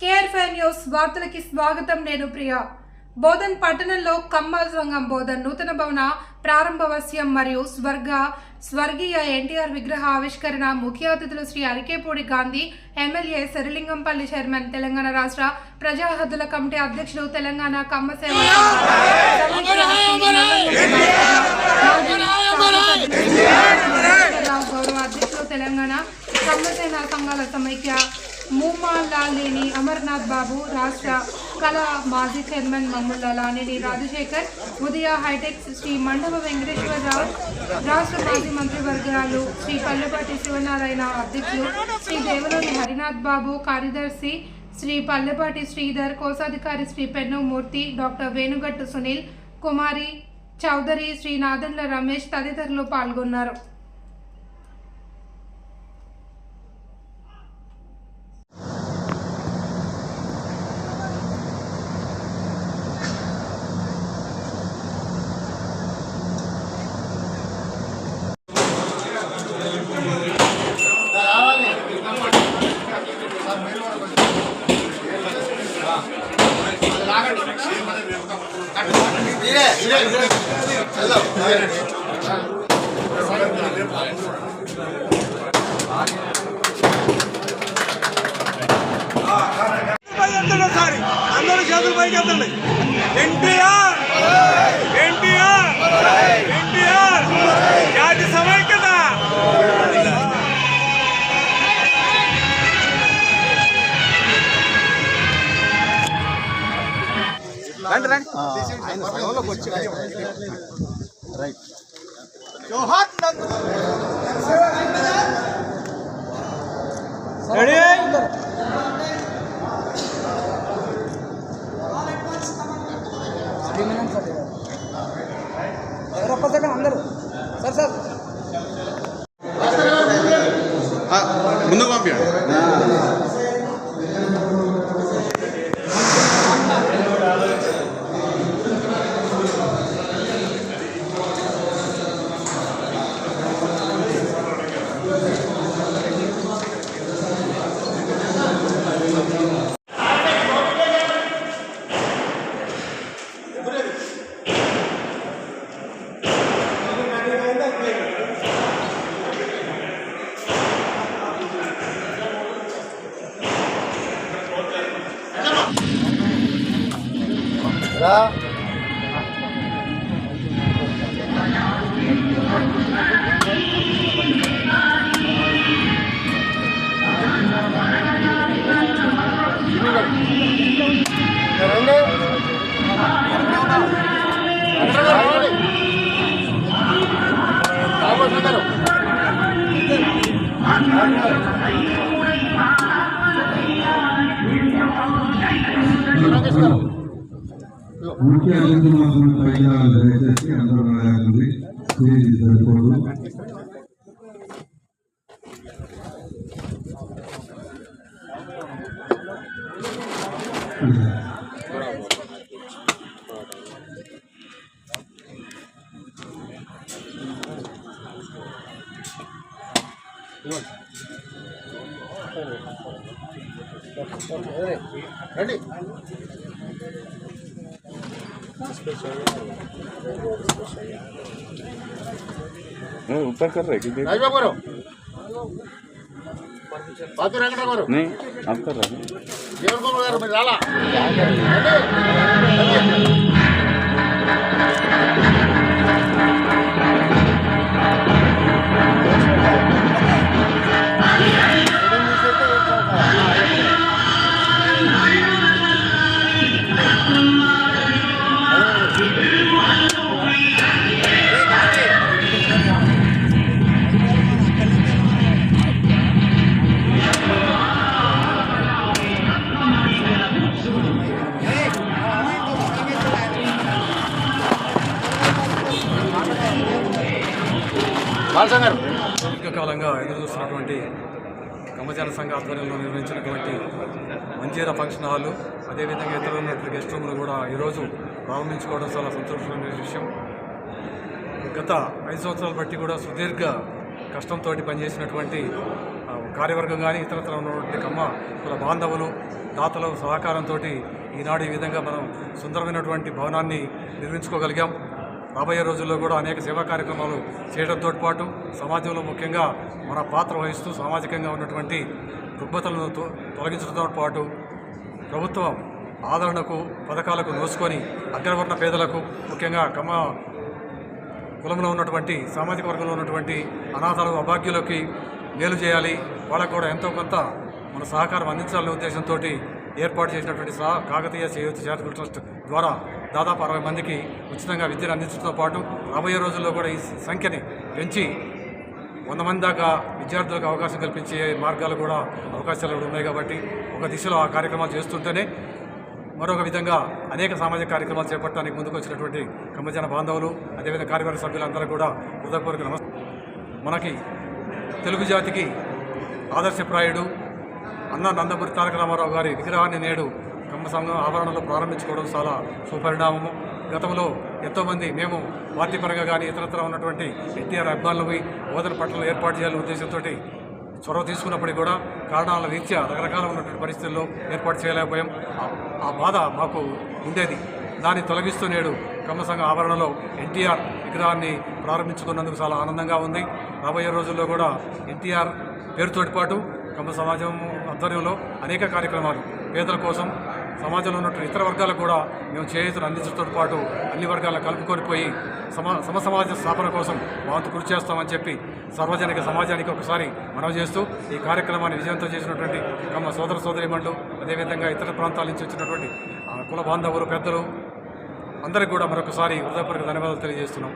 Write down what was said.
KR five news వార్తలకి స్వాగతం నేను ప్రియ. బోధన్ పట్టణంలో కమ్మ సంఘం బోధన్ నూతన భవన ప్రారంభవస్యం మరియు స్వర్గ స్వర్గీయ ఎన్టీఆర్ విగ్రహ ఆవిష్కరణ ముఖ్య అతిథులు శ్రీ అరికేపూడి గాంధీ ఎమ్మెల్యే శరలింగంపల్లి చైర్మన్ తెలంగాణ రాష్ట్ర ప్రజా హద్దుల కమిటీ అధ్యక్షులు తెలంగాణ కమ్మ సేవ గౌరవ అధ్యక్షులు తెలంగాణ కమ్మసేన సంఘాల సమైక్య మూమాలాలేని అమర్నాథ్ బాబు రాష్ట్ర కళా మాజీ చైర్మన్ మమ్ముళ్ళ లానేని రాజశేఖర్ ఉదయ హైటెక్స్ శ్రీ మండప వెంకటేశ్వరరావు రాష్ట్ర మాజీ మంత్రివర్గాలు శ్రీ పల్లెపాటి శివనారాయణ అధ్యక్షులు శ్రీ దేవలోని హరినాథ్ బాబు కార్యదర్శి శ్రీ పల్లెపాటి శ్రీధర్ కోశాధికారి శ్రీ పెన్నమూర్తి డాక్టర్ వేణుగట్టు సునీల్ కుమారి చౌదరి శ్రీ నాదన్ల రమేష్ తదితరులు పాల్గొన్నారు. ఒకసారి అందరూ చేతులు పైకి ఎత్తండి. ఎన్టీఆర్! ఎన్టీఆర్! రండి రండి. జోహార్ రెడీ. ఎవరొక్క సెకండ్ అందరూ సార్ సార్ ముందుకు పంపించండి రా Thank you. ముఖ్య అతిథి మాత్రం దయచేసి అందరూ స్టేజ్ సరిపోదు. రండి. ऊपर कर रहे कि करो बात करो नहीं आप कर रहे దీర్ఘకాలంగా ఎదురు చూస్తున్నటువంటి కమ్మజన సంఘ ఆధ్వర్యంలో నిర్వహించినటువంటి మంజీరా ఫంక్షన్ హాల్ అదేవిధంగా ఇతర ఉన్నటువంటి గెస్ట్ రూమ్లు కూడా ఈరోజు ప్రారంభించుకోవడం చాలా సంతోషమైన విషయం. గత ఐదు సంవత్సరాలు బట్టి కూడా సుదీర్ఘ కష్టంతో పనిచేసినటువంటి కార్యవర్గం కానీ ఇతరత్ర ఉన్నటువంటి కమ్మ కుల బాంధవులు దాతల సహకారంతో ఈనాడు ఈ విధంగా మనం సుందరమైనటువంటి భవనాన్ని నిర్మించుకోగలిగాం. రాబోయే రోజుల్లో కూడా అనేక సేవా కార్యక్రమాలు చేయడంతో పాటు సమాజంలో ముఖ్యంగా మన పాత్ర వహిస్తూ సామాజికంగా ఉన్నటువంటి రుగ్మతలను తొలగించడంతో పాటు ప్రభుత్వం ఆదరణకు పథకాలకు నోసుకొని అగ్రవర్ణ పేదలకు ముఖ్యంగా కమ కులంలో ఉన్నటువంటి సామాజిక వర్గంలో ఉన్నటువంటి అనాథలు అభాగ్యులకి మేలు చేయాలి. వాళ్ళకు కూడా ఎంతో కొంత మన సహకారం అందించాలనే ఉద్దేశంతో ఏర్పాటు చేసినటువంటి సహా కాకతీయ చేయూతి చారిటబుల్ ట్రస్ట్ ద్వారా దాదాపు అరవై మందికి ఉచితంగా విద్యను అందించడంతో పాటు రాబోయే రోజుల్లో కూడా ఈ సంఖ్యని పెంచి వంద మంది దాకా విద్యార్థులకు అవకాశం కల్పించే మార్గాలు కూడా అవకాశాలు ఉన్నాయి కాబట్టి ఒక దిశలో ఆ కార్యక్రమాలు చేస్తుంటేనే మరొక విధంగా అనేక సామాజిక కార్యక్రమాలు చేపట్టడానికి ముందుకు వచ్చినటువంటి కమ్మజన బాంధవులు అదేవిధంగా కార్యవర్గ సభ్యులందరూ కూడా హృదయపూర్వక నమస్కారం మనకి తెలుగు జాతికి ఆదర్శప్రాయుడు అన్న నందమూరి తారక రామారావు గారి విగ్రహాన్ని నేడు కమ్మ సంఘం ఆవరణలో ప్రారంభించుకోవడం చాలా సుపరిణామము. గతంలో ఎంతోమంది మేము పార్టీ పరంగా కానీ ఇతరత్ర ఉన్నటువంటి ఎన్టీఆర్ అభిమానులపై ఓదన పట్ల ఏర్పాటు చేయాలనే ఉద్దేశంతో చొరవ తీసుకున్నప్పటికీ కూడా కారణాల రీత్యా రకరకాల ఉన్నటువంటి పరిస్థితుల్లో ఏర్పాటు చేయలేకపోయాం. ఆ- ఆ బాధ మాకు ఉండేది. దాన్ని తొలగిస్తూ నేడు కమ్మ సంఘ ఆవరణలో ఎన్టీఆర్ విగ్రహాన్ని ప్రారంభించుకున్నందుకు చాలా ఆనందంగా ఉంది. రాబోయే రోజుల్లో కూడా ఎన్టీఆర్ పేరుతోటి పాటు కమ్మ సమాజం ఆధ్వర్యంలో అనేక కార్యక్రమాలు పేదల కోసం సమాజంలో ఉన్నటువంటి ఇతర వర్గాలకు కూడా మేము చేయూతను అందించడంతో పాటు అన్ని వర్గాలను కలుపుకొని పోయి సమా సమసమాజ స్థాపన కోసం వాంతు కృషి చేస్తామని చెప్పి సార్వజనిక సమాజానికి ఒకసారి మనవి చేస్తూ ఈ కార్యక్రమాన్ని విజయంతో చేసినటువంటి తమ సోదర సోదరిమణులు అదేవిధంగా ఇతర ప్రాంతాల నుంచి వచ్చినటువంటి కుల బాంధవులు పెద్దలు అందరికీ కూడా మరొకసారి హృదయపూర్వక ధన్యవాదాలు తెలియజేస్తున్నాం.